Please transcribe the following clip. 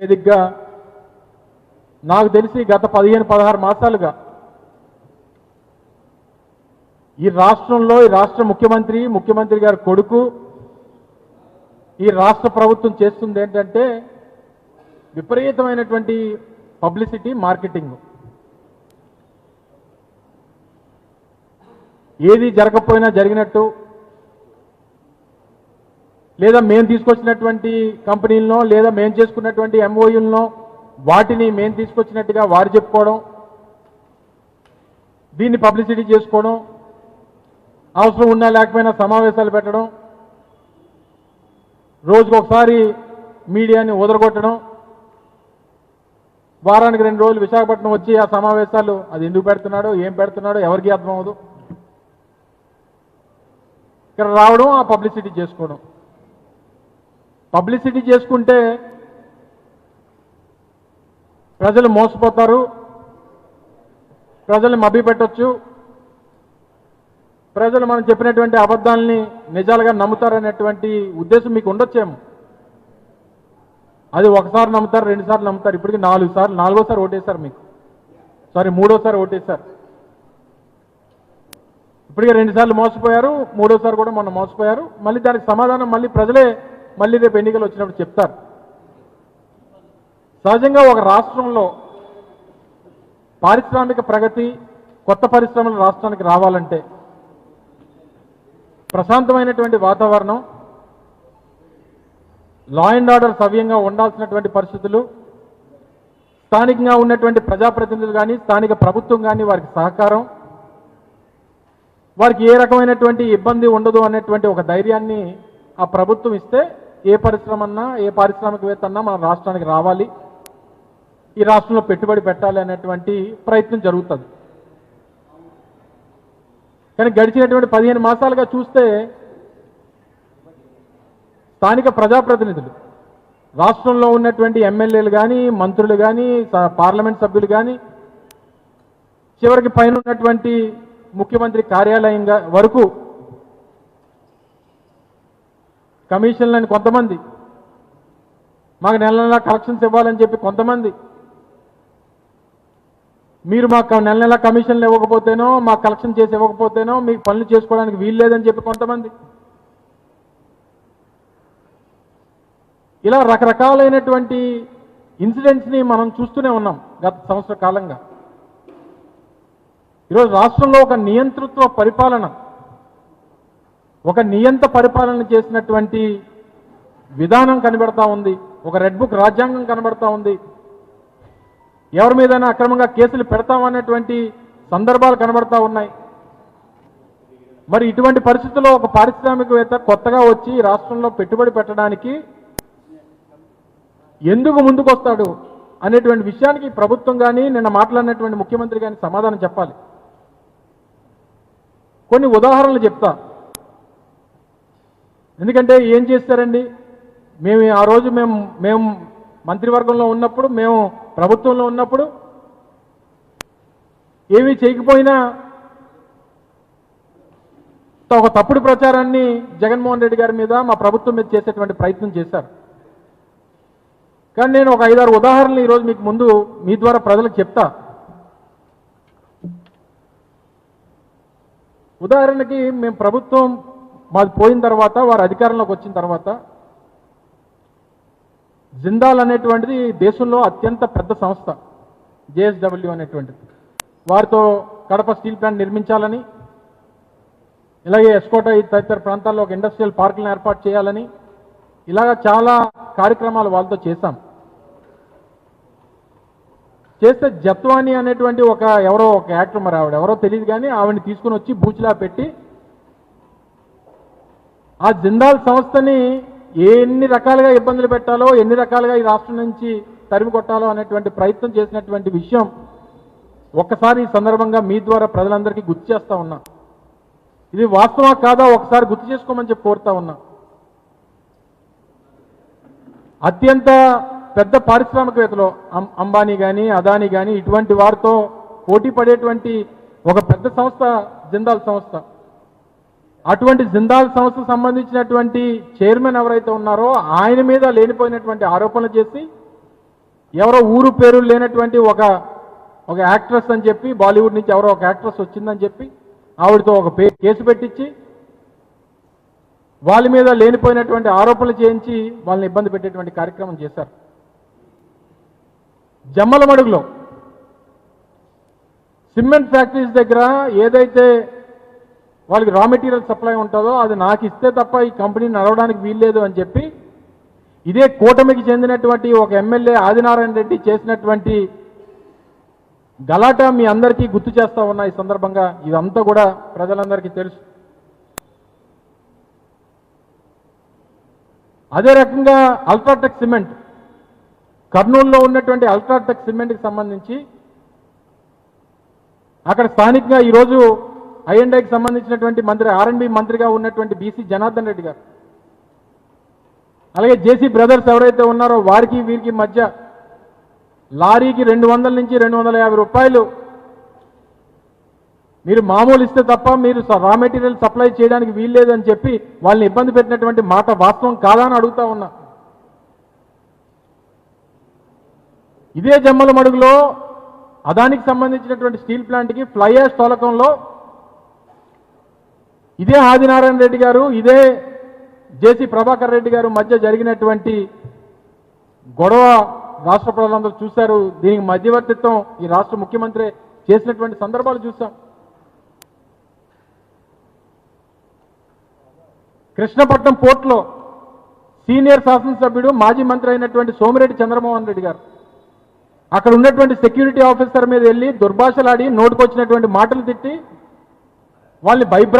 వేదికగా నాకు తెలిసి గత పదిహేను పదహారు మాసాలుగా ఈ రాష్ట్రంలో ఈ రాష్ట్ర ముఖ్యమంత్రి ముఖ్యమంత్రి గారి కొడుకు ఈ రాష్ట్ర ప్రభుత్వం చేస్తుంది ఏంటంటే విపరీతమైనటువంటి పబ్లిసిటీ మార్కెటింగ్. ఏది జరగకపోయినా జరిగినట్టు లేదా మేము తీసుకొచ్చినటువంటి కంపెనీలనో లేదా మేము చేసుకున్నటువంటి ఎంఓయూలను వాటిని మేము తీసుకొచ్చినట్టుగా వారు చెప్పుకోవడం దీన్ని పబ్లిసిటీ చేసుకోవడం అవసరం ఉన్నా లేకపోయినా సమావేశాలు పెట్టడం రోజుకొకసారి మీడియాని ఉదరగొట్టడం వారానికి రెండు రోజులు విశాఖపట్నం వచ్చి ఆ సమావేశాలు అది ఎందుకు పెడుతున్నాడో ఏం పెడుతున్నాడో ఎవరికి అర్థం అవ్వదు ఇక్కడ రావడం ఆ పబ్లిసిటీ చేసుకోవడం. పబ్లిసిటీ చేసుకుంటే ప్రజలు మోసపోతారు ప్రజల్ని మభ్యపెట్టచ్చు. ప్రజలు మనం చెప్పినటువంటి అబద్ధాలని నిజాలుగా నమ్ముతారనేటువంటి ఉద్దేశం మీకు ఉండొచ్చేమో. అది ఒకసారి నమ్ముతారు రెండుసార్లు నమ్ముతారు ఇప్పటికి నాలుగు సార్లు నాలుగోసారి ఓటేశారు మీకు. సారీ మూడోసారి ఓటేశారు. ఇప్పటికే రెండుసార్లు మోసపోయారు మూడోసారి కూడా మొన్న మోసపోయారు. మళ్ళీ దానికి సమాధానం మళ్ళీ ప్రజలే మళ్ళీ రేపు ఎన్నికలు వచ్చినప్పుడు చెప్తారు. సహజంగా ఒక రాష్ట్రంలో పారిశ్రామిక ప్రగతి కొత్త పరిశ్రమలు రాష్ట్రానికి రావాలంటే ప్రశాంతమైనటువంటి వాతావరణం లా అండ్ ఆర్డర్ సవ్యంగా ఉండాల్సినటువంటి పరిస్థితులు స్థానికంగా ఉన్నటువంటి ప్రజాప్రతినిధులు కానీ స్థానిక ప్రభుత్వం కానీ వారికి సహకారం వారికి ఏ రకమైనటువంటి ఇబ్బంది ఉండదు అనేటువంటి ఒక ధైర్యాన్ని ఆ ప్రభుత్వం ఇస్తే ఏ పరిశ్రమ అన్నా ఏ పారిశ్రామికవేత్త అన్నా మన రాష్ట్రానికి రావాలి. ఈ రాష్ట్రంలో పెట్టుబడి పెట్టాలి అనేటువంటి ప్రయత్నం జరుగుతుంది. కానీ గడిచినటువంటి పదిహేను మాసాలుగా చూస్తే స్థానిక ప్రజాప్రతినిధులు రాష్ట్రంలో ఉన్నటువంటి ఎమ్మెల్యేలు కానీ మంత్రులు కానీ పార్లమెంట్ సభ్యులు కానీ చివరికి పైన ఉన్నటువంటి ముఖ్యమంత్రి కార్యాలయం వరకు కమిషన్లని కొంతమంది. మాకు నెల నెల కలెక్షన్స్ ఇవ్వాలని చెప్పి కొంతమంది. మీరు మాకు నెల నెల కమిషన్లు ఇవ్వకపోతేనో మాకు కలెక్షన్ చేసి ఇవ్వకపోతేనో మీకు పనులు చేసుకోవడానికి వీలు లేదని చెప్పి కొంతమంది. ఇలా రకరకాలైనటువంటి ఇన్సిడెంట్స్ని మనం చూస్తూనే ఉన్నాం గత సంవత్సర కాలంగా. ఈరోజు రాష్ట్రంలో ఒక నియంతృత్వ పరిపాలన ఒక నియంత పరిపాలన చేసినటువంటి విధానం కనబడతా ఉంది. ఒక రెడ్ బుక్ రాజ్యాంగం కనబడతా ఉంది. ఎవరి మీదైనా అక్రమంగా కేసులు పెడతామనేటువంటి సందర్భాలు కనబడతా ఉన్నాయి. మరి ఇటువంటి పరిస్థితుల్లో ఒక పారిశ్రామికవేత్త కొత్తగా వచ్చి రాష్ట్రంలో పెట్టుబడి పెట్టడానికి ఎందుకు ముందుకొస్తాడు అనేటువంటి విషయానికి ప్రభుత్వం కానీ నిన్న మాట్లాడినటువంటి ముఖ్యమంత్రి కానీ సమాధానం చెప్పాలి. కొన్ని ఉదాహరణలు చెప్తా. ఎందుకంటే ఏం చేస్తారండి? మేము ఆ రోజు మేము మేము మంత్రివర్గంలో ఉన్నప్పుడు మేము ప్రభుత్వంలో ఉన్నప్పుడు ఏమీ చేయకపోయినా ఒక తప్పుడు ప్రచారాన్ని జగన్మోహన్ రెడ్డి గారి మీద మా ప్రభుత్వం మీద చేసేటువంటి ప్రయత్నం చేశారు. కానీ నేను ఒక ఐదారు ఉదాహరణలు ఈరోజు మీకు ముందు మీ ద్వారా ప్రజలకు చెప్తా. ఉదాహరణకి మేము ప్రభుత్వం మాది పోయిన తర్వాత వారు అధికారంలోకి వచ్చిన తర్వాత జిందాల్ అనేటువంటిది దేశంలో అత్యంత పెద్ద సంస్థ జేఎస్డబ్ల్యూ అనేటువంటిది. వారితో కడప స్టీల్ ప్లాంట్ నిర్మించాలని ఇలాగే ఎస్కోట తదితర ప్రాంతాల్లో ఒక ఇండస్ట్రియల్ పార్కులను ఏర్పాటు చేయాలని ఇలాగ చాలా కార్యక్రమాలు వాళ్ళతో చేశాం. చేస్తే జత్వాని అనేటువంటి ఒక ఎవరో ఒక యాక్టర్ మరి ఆవిడ ఎవరో తెలియదు కానీ ఆవిడని తీసుకుని వచ్చి బూచిలా పెట్టి ఆ జిందాల్ సంస్థని ఎన్ని రకాలుగా ఇబ్బందులు పెట్టాలో ఎన్ని రకాలుగా ఈ రాష్ట్రం నుంచి తరిమి కొట్టాలో అనేటువంటి ప్రయత్నం చేసినటువంటి విషయం ఒక్కసారి ఈ సందర్భంగా మీ ద్వారా ప్రజలందరికీ గుర్తు చేస్తా ఉన్నా. ఇది వాస్తవా కాదా? ఒకసారి గుర్తు చేసుకోమని చెప్పి కోరుతా ఉన్నా. అత్యంత పెద్ద పారిశ్రామికవేత్తలు అం- అంబానీ కానీ అదానీ కానీ ఇటువంటి వారితో పోటీ పడేటువంటి ఒక పెద్ద సంస్థ జిందాల్ సంస్థ. అటువంటి జిందాల్ సంస్థకు సంబంధించినటువంటి చైర్మన్ ఎవరైతే ఉన్నారో ఆయన మీద లేనిపోయినటువంటి ఆరోపణలు చేసి ఎవరో ఊరు పేరు లేనటువంటి ఒక ఒక యాక్ట్రెస్ అని చెప్పి బాలీవుడ్ నుంచి ఎవరో ఒక యాక్ట్రెస్ వచ్చిందని చెప్పి ఆవిడతో ఒక పే కేసు పెట్టించి వాళ్ళ మీద లేనిపోయినటువంటి ఆరోపణలు చేయించి వాళ్ళని ఇబ్బంది పెట్టేటువంటి కార్యక్రమం చేశారు. జమ్మల మడుగులో సిమెంట్ ఫ్యాక్టరీస్ దగ్గర ఏదైతే వాళ్ళకి రా మెటీరియల్ సప్లై ఉంటుందో అది నాకు ఇస్తే తప్ప ఈ కంపెనీ నడవడానికి వీల్లేదు అని చెప్పి ఇదే కూటమికి చెందినటువంటి ఒక ఎమ్మెల్యే ఆదినారాయణ రెడ్డి చేసినటువంటి గలాటా మీ అందరికీ గుర్తు చేస్తా ఉన్నా ఈ సందర్భంగా. ఇదంతా కూడా ప్రజలందరికీ తెలుసు. అదే రకంగా అల్ట్రాటెక్ సిమెంట్ కర్నూలులో ఉన్నటువంటి అల్ట్రాటెక్ సిమెంట్కి సంబంధించి అక్కడ స్థానికంగా ఈరోజు ఐఎన్ఐకి సంబంధించినటువంటి మంత్రి ఆర్ఎండ్బి మంత్రిగా ఉన్నటువంటి బీసీ జనార్దన్ రెడ్డి గారు. అలాగే జేసీ బ్రదర్స్ ఎవరైతే ఉన్నారో వారికి వీరికి మధ్య లారీకి రెండు వందల నుంచి రెండు వందల యాభై రూపాయలు మీరు మామూలు ఇస్తే తప్ప మీరు రా మెటీరియల్ సప్లై చేయడానికి వీల్లేదని చెప్పి వాళ్ళని ఇబ్బంది పెట్టినటువంటి మాట వాస్తవం కాదా అని అడుగుతా ఉన్నా. ఇదే జమ్మల మడుగులో అదానికి సంబంధించినటువంటి స్టీల్ ప్లాంట్కి ఫ్లై యాష్ తోలకంలో ఇదే ఆదినారాయణ రెడ్డి గారు ఇదే జేసీ ప్రభాకర్ రెడ్డి గారు మధ్య జరిగినటువంటి గొడవ రాష్ట్ర ప్రజలందరూ చూశారు. దీనికి మధ్యవర్తిత్వం ఈ రాష్ట్ర ముఖ్యమంత్రి చేసినటువంటి సందర్భాలు చూసాం కృష్ణపట్నం పోర్టులో సీనియర్ శాసనసభ్యుడు మాజీ మంత్రి అయినటువంటి సోమిరెడ్డి చంద్రమోహన్ రెడ్డి గారు. అక్కడ ఉన్నటువంటి సెక్యూరిటీ ఆఫీసర్ మీద వెళ్ళి దుర్భాషలాడి నోటుకొచ్చినటువంటి మాటలు తిట్టి వాళ్ళని భయభ్రాంతి